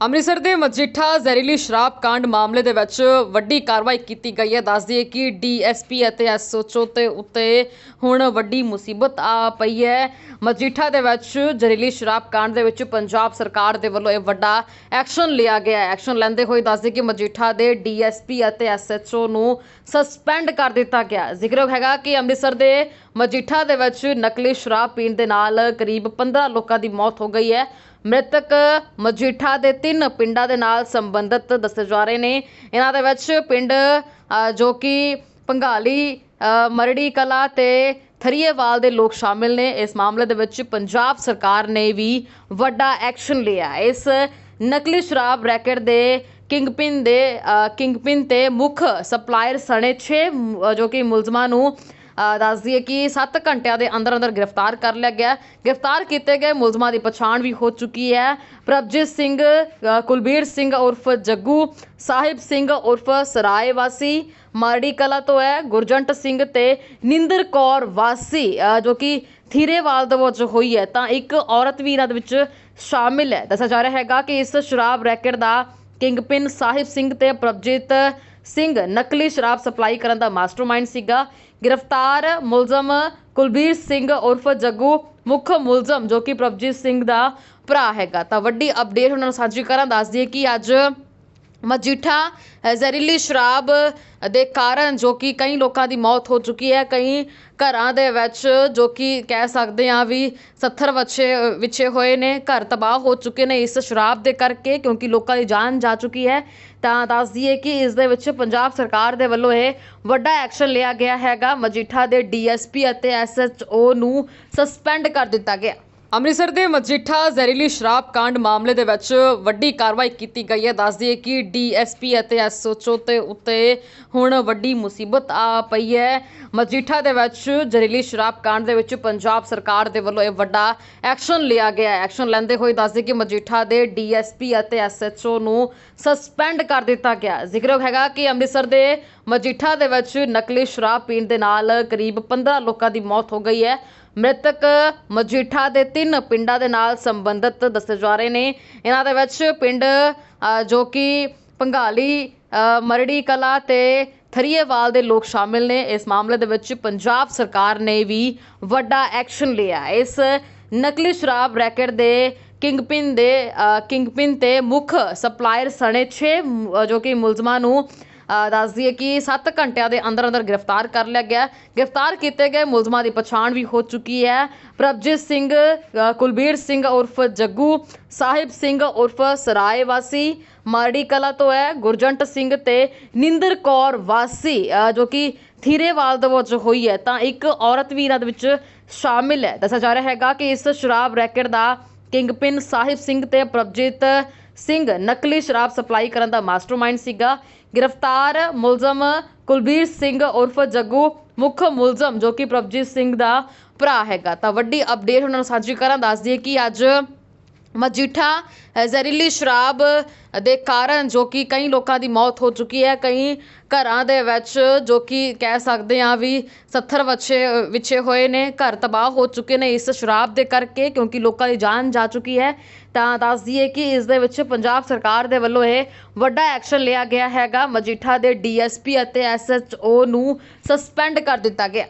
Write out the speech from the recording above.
ਅੰਮ੍ਰਿਤਸਰ ਦੇ ਮਜੀਠਾ ਜ਼ਹਿਰੀਲੀ ਸ਼ਰਾਬ ਕਾਂਡ ਮਾਮਲੇ ਦੇ ਵਿੱਚ ਵੱਡੀ ਕਾਰਵਾਈ ਕੀਤੀ ਗਈ ਹੈ। ਦੱਸ ਦਈਏ ਕਿ ਡੀਐਸਪੀ ਅਤੇ ਐਸਓਚਓ ਤੇ ਉੱਤੇ ਹੁਣ ਵੱਡੀ ਮੁਸੀਬਤ ਆ ਪਈ ਹੈ। ਮਜੀਠਾ ਦੇ ਵਿੱਚ ਜ਼ਹਿਰੀਲੀ ਸ਼ਰਾਬ ਕਾਂਡ ਦੇ ਵਿੱਚ ਪੰਜਾਬ ਸਰਕਾਰ ਦੇ ਵੱਲੋਂ ਇਹ ਵੱਡਾ ਐਕਸ਼ਨ ਲਿਆ ਗਿਆ ਹੈ। ਐਕਸ਼ਨ ਲੈਂਦੇ ਹੋਏ ਦੱਸ ਦਈਏ ਕਿ ਮਜੀਠਾ ਦੇ ਡੀਐਸਪੀ ਅਤੇ ਐਸਐਚਓ ਨੂੰ ਸਸਪੈਂਡ ਕਰ ਦਿੱਤਾ ਗਿਆ। ਜ਼ਿਕਰਯੋਗ ਹੈਗਾ ਕਿ ਅੰਮ੍ਰਿਤਸਰ ਦੇ ਮਜੀਠਾ ਦੇ ਵਿੱਚ ਨਕਲੀ ਸ਼ਰਾਬ ਪੀਣ ਦੇ ਨਾਲ ਕਰੀਬ 15 ਲੋਕਾਂ ਦੀ ਮੌਤ ਹੋ ਗਈ ਹੈ। ਮ੍ਰਿਤਕ ਮਜੀਠਾ ਦੇ ਤਿੰਨ ਪਿੰਡਾਂ ਦੇ ਨਾਲ ਸੰਬੰਧਿਤ ਦੱਸੇ ਜਾ ਰਹੇ ਨੇ। ਇਹਨਾਂ ਦੇ ਵਿੱਚ ਪਿੰਡ ਜੋ ਕਿ ਪੰਗਾਲੀ ਮਰੜੀ ਕਲਾ ਤੇ ਥਰੀਏਵਾਲ ਦੇ ਲੋਕ ਸ਼ਾਮਿਲ ਨੇ। ਇਸ ਮਾਮਲੇ ਦੇ ਵਿੱਚ ਪੰਜਾਬ ਸਰਕਾਰ ਨੇ ਵੀ ਵੱਡਾ ਐਕਸ਼ਨ ਲਿਆ ਇਸ ਨਕਲੀ ਸ਼ਰਾਬ ਰੈਕਟ ਦੇ ਕਿੰਗਪਿਨ ਦੇ ਅ, ਕਿੰਗਪਿਨ ਤੇ ਮੁੱਖ ਸਪਲਾਇਰ ਸਣੇ 6 ਜੋ ਕਿ ਮੁਲਜ਼ਮਾਂ ਨੂੰ ਦੱਸ ਦਈਏ ਕਿ 7 ਘੰਟਿਆਂ ਦੇ ਅੰਦਰ ਅੰਦਰ ਗ੍ਰਿਫਤਾਰ ਕਰ ਲਿਆ ਗਿਆ ਗ੍ਰਿਫਤਾਰ ਕੀਤੇ ਗਏ ਮੁਲਜ਼ਮਾਂ ਦੀ ਪਛਾਣ ਵੀ ਹੋ ਚੁੱਕੀ ਹੈ। ਪ੍ਰਭਜੀਤ ਸਿੰਘ ਕੁਲਬੀਰ ਸਿੰਘ ਉਰਫ ਜੱਗੂ, ਸਾਹਿਬ ਸਿੰਘ ਉਰਫ ਸਰਾਏ ਵਾਸੀ, ਮਾਰੜੀ ਕਲਾ ਤੋਂ ਹੈ, ਗੁਰਜੰਟ ਸਿੰਘ ਤੇ ਨਿੰਦਰ ਕੌਰ ਵਾਸੀ ਜੋ ਕਿ ਥੀਰੇਵਾਲ ਦੇ ਵਿੱਚ ਹੋਈ ਹੈ। ਤਾਂ ਇੱਕ ਔਰਤ ਵੀ ਇਹਨਾਂ ਦੇ ਵਿੱਚ ਸ਼ਾਮਿਲ ਹੈ। ਦੱਸਿਆ ਜਾ ਰਿਹਾ ਹੈਗਾ ਕਿ ਇਸ ਸ਼ਰਾਬ ਰੈਕਟ ਦਾ ਕਿੰਗਪਿਨ ਸਾਹਿਬ ਸਿੰਘ ਤੇ ਪ੍ਰਭਜੀਤ ਸਿੰਘ ਨਕਲੀ ਸ਼ਰਾਬ ਸਪਲਾਈ ਕਰਨ ਦਾ ਮਾਸਟਰਮਾਈਂਡ ਸੀਗਾ। ਗ੍ਰਿਫਤਾਰ ਮੁਲਜ਼ਮ ਕੁਲਬੀਰ ਸਿੰਘ ਉਰਫ ਜੱਗੂ ਮੁੱਖ ਮੁਲਜ਼ਮ ਜੋ ਕਿ ਪ੍ਰਭਜੀਤ ਸਿੰਘ ਦਾ ਭਰਾ ਹੈਗਾ। ਤਾਂ ਵੱਡੀ ਅਪਡੇਟ ਉਹਨਾਂ ਨੂੰ ਸਾਂਝੀ ਕਰਾਂ, ਦੱਸ ਦਈਏ ਕਿ ਅੱਜ ਮਜੀਠਾ ਜ਼ਹਿਰੀਲੀ ਸ਼ਰਾਬ ਦੇ ਕਾਰਨ ਜੋ ਕਿ ਕਈ ਲੋਕਾਂ ਦੀ ਮੌਤ ਹੋ ਚੁੱਕੀ ਹੈ, ਕਈ ਘਰਾਂ ਦੇ ਵਿੱਚ ਜੋ ਕਿ ਕਹਿ ਸਕਦੇ ਹਾਂ ਵੀ ਸੱਥਰ ਵੱਛੇ ਵਿਛੇ ਹੋਏ ਨੇ, ਘਰ ਤਬਾਹ ਹੋ ਚੁੱਕੇ ਨੇ ਇਸ ਸ਼ਰਾਬ ਦੇ ਕਰਕੇ ਕਿਉਂਕਿ ਲੋਕਾਂ ਦੀ ਜਾਨ ਜਾ ਚੁੱਕੀ ਹੈ। ਤਾਂ ਦੱਸ ਦਈਏ ਕਿ ਇਸ ਦੇ ਵਿੱਚ ਪੰਜਾਬ ਸਰਕਾਰ ਦੇ ਵੱਲੋਂ ਇਹ ਵੱਡਾ ਐਕਸ਼ਨ ਲਿਆ ਗਿਆ ਹੈਗਾ। ਮਜੀਠਾ ਦੇ ਡੀਐਸਪੀ ਅਤੇ ਐਸਐਚਓ ਨੂੰ ਸਸਪੈਂਡ ਕਰ ਦਿੱਤਾ ਗਿਆ। ਅੰਮ੍ਰਿਤਸਰ ਦੇ ਮਜੀਠਾ ਜ਼ਹਿਰੀਲੀ ਸ਼ਰਾਬ ਕਾਂਡ ਮਾਮਲੇ ਦੇ ਵਿੱਚ ਵੱਡੀ ਕਾਰਵਾਈ ਕੀਤੀ ਗਈ ਹੈ। ਦੱਸ ਦਈਏ ਕਿ ਡੀਐਸਪੀ ਅਤੇ ਐਸਓਚਓ ਤੇ ਉੱਤੇ ਹੁਣ ਵੱਡੀ ਮੁਸੀਬਤ ਆ ਪਈ ਹੈ। ਮਜੀਠਾ ਦੇ ਵਿੱਚ ਜ਼ਹਿਰੀਲੀ ਸ਼ਰਾਬ ਕਾਂਡ ਦੇ ਵਿੱਚ ਪੰਜਾਬ ਸਰਕਾਰ ਦੇ ਵੱਲੋਂ ਇਹ ਵੱਡਾ ਐਕਸ਼ਨ ਲਿਆ ਗਿਆ ਹੈ। ਐਕਸ਼ਨ ਲੈਂਦੇ ਹੋਏ ਦੱਸ ਦਈਏ ਕਿ ਮਜੀਠਾ ਦੇ ਡੀਐਸਪੀ ਅਤੇ ਐਸਐਚਓ ਨੂੰ ਸਸਪੈਂਡ ਕਰ ਦਿੱਤਾ ਗਿਆ। ਜ਼ਿਕਰਯੋਗ ਹੈਗਾ ਕਿ ਅੰਮ੍ਰਿਤਸਰ ਦੇ ਮਜੀਠਾ ਦੇ ਵਿੱਚ ਨਕਲੀ ਸ਼ਰਾਬ ਪੀਣ ਦੇ ਨਾਲ ਕਰੀਬ 15 ਲੋਕਾਂ ਦੀ ਮੌਤ ਹੋ ਗਈ ਹੈ। ਮ੍ਰਿਤਕ ਮਜੀਠਾ ਦੇ ਤਿੰਨ ਪਿੰਡਾਂ ਦੇ ਨਾਲ ਸੰਬੰਧਿਤ ਦੱਸੇ ਜਾ ਰਹੇ ਨੇ। ਇਹਨਾਂ ਦੇ ਵਿੱਚ ਪਿੰਡ ਜੋ ਕਿ ਪੰਗਾਲੀ ਮਰੜੀ ਕਲਾ ਤੇ ਥਰੀਏਵਾਲ ਦੇ ਲੋਕ ਸ਼ਾਮਿਲ ਨੇ। ਇਸ ਮਾਮਲੇ ਦੇ ਵਿੱਚ ਪੰਜਾਬ ਸਰਕਾਰ ਨੇ ਵੀ ਵੱਡਾ ਐਕਸ਼ਨ ਲਿਆ। ਇਸ ਨਕਲੀ ਸ਼ਰਾਬ ਰੈਕਟ ਦੇ ਕਿੰਗਪਿਨ ਦੇ ਅ, ਕਿੰਗਪਿਨ ਤੇ ਮੁੱਖ ਸਪਲਾਇਰ ਸਣੇ 6 ਜੋ ਕਿ ਮੁਲਜ਼ਮਾਂ ਨੂੰ ਦੱਸ ਦਈਏ ਕਿ 7 ਘੰਟਿਆਂ ਦੇ ਅੰਦਰ ਅੰਦਰ ਗ੍ਰਿਫਤਾਰ ਕਰ ਲਿਆ ਗਿਆ ਗ੍ਰਿਫਤਾਰ ਕੀਤੇ ਗਏ ਮੁਲਜ਼ਮਾਂ ਦੀ ਪਛਾਣ ਵੀ ਹੋ ਚੁੱਕੀ ਹੈ। ਪ੍ਰਭਜੀਤ ਸਿੰਘ ਕੁਲਬੀਰ ਸਿੰਘ ਉਰਫ ਜੱਗੂ, ਸਾਹਿਬ ਸਿੰਘ ਉਰਫ ਸਰਾਏ ਵਾਸੀ, ਮਾਰੜੀ ਕਲਾ ਤੋਂ ਹੈ, ਗੁਰਜੰਟ ਸਿੰਘ ਤੇ ਨਿੰਦਰ ਕੌਰ ਵਾਸੀ ਜੋ ਕਿ ਥੀਰੇਵਾਲ ਦੇ ਵਿੱਚ ਹੋਈ ਹੈ। ਤਾਂ ਇੱਕ ਔਰਤ ਵੀ ਇਹਨਾਂ ਦੇ ਵਿੱਚ ਸ਼ਾਮਿਲ ਹੈ। ਦੱਸਿਆ ਜਾ ਰਿਹਾ ਹੈਗਾ ਕਿ ਇਸ ਸ਼ਰਾਬ ਰੈਕਟ ਦਾ ਕਿੰਗਪਿਨ ਸਾਹਿਬ ਸਿੰਘ ਤੇ ਪ੍ਰਭਜੀਤ ਸਿੰਘ ਨਕਲੀ ਸ਼ਰਾਬ ਸਪਲਾਈ ਕਰਨ ਦਾ ਮਾਸਟਰਮਾਈਂਡ ਸੀਗਾ। ਗ੍ਰਿਫਤਾਰ ਮੁਲਜ਼ਮ ਕੁਲਬੀਰ ਸਿੰਘ ਉਰਫ ਜੱਗੂ ਮੁੱਖ ਮੁਲਜ਼ਮ ਜੋ ਕਿ ਪ੍ਰਭਜੀਤ ਸਿੰਘ ਦਾ ਭਰਾ ਹੈਗਾ। ਤਾਂ ਵੱਡੀ ਅਪਡੇਟ ਉਹਨਾਂ ਨੂੰ ਸਾਂਝੀ ਕਰਾਂ, ਦੱਸ ਦਈਏ ਕਿ ਅੱਜ ਮਜੀਠਾ ਜ਼ਹਿਰੀਲੀ ਸ਼ਰਾਬ ਦੇ ਕਾਰਨ ਜੋ ਕਿ ਕਈ ਲੋਕਾਂ ਦੀ ਮੌਤ ਹੋ ਚੁੱਕੀ ਹੈ, ਕਈ ਘਰਾਂ ਦੇ ਵਿੱਚ ਜੋ ਕਿ ਕਹਿ ਸਕਦੇ ਹਾਂ ਵੀ ਸੱਥਰ ਵੱਛੇ ਵਿਛੇ ਹੋਏ ਨੇ, ਘਰ ਤਬਾਹ ਹੋ ਚੁੱਕੇ ਨੇ ਇਸ ਸ਼ਰਾਬ ਦੇ ਕਰਕੇ ਕਿਉਂਕਿ ਲੋਕਾਂ ਦੀ ਜਾਨ ਜਾ ਚੁੱਕੀ ਹੈ। ਤਾਂ ਦੱਸ ਦਈਏ ਕਿ ਇਸ ਦੇ ਵਿੱਚ ਪੰਜਾਬ ਸਰਕਾਰ ਦੇ ਵੱਲੋਂ ਇਹ ਵੱਡਾ ਐਕਸ਼ਨ ਲਿਆ ਗਿਆ ਹੈਗਾ। ਮਜੀਠਾ ਦੇ ਡੀਐਸਪੀ ਅਤੇ ਐਸਐਚਓ ਨੂੰ ਸਸਪੈਂਡ ਕਰ ਦਿੱਤਾ ਗਿਆ।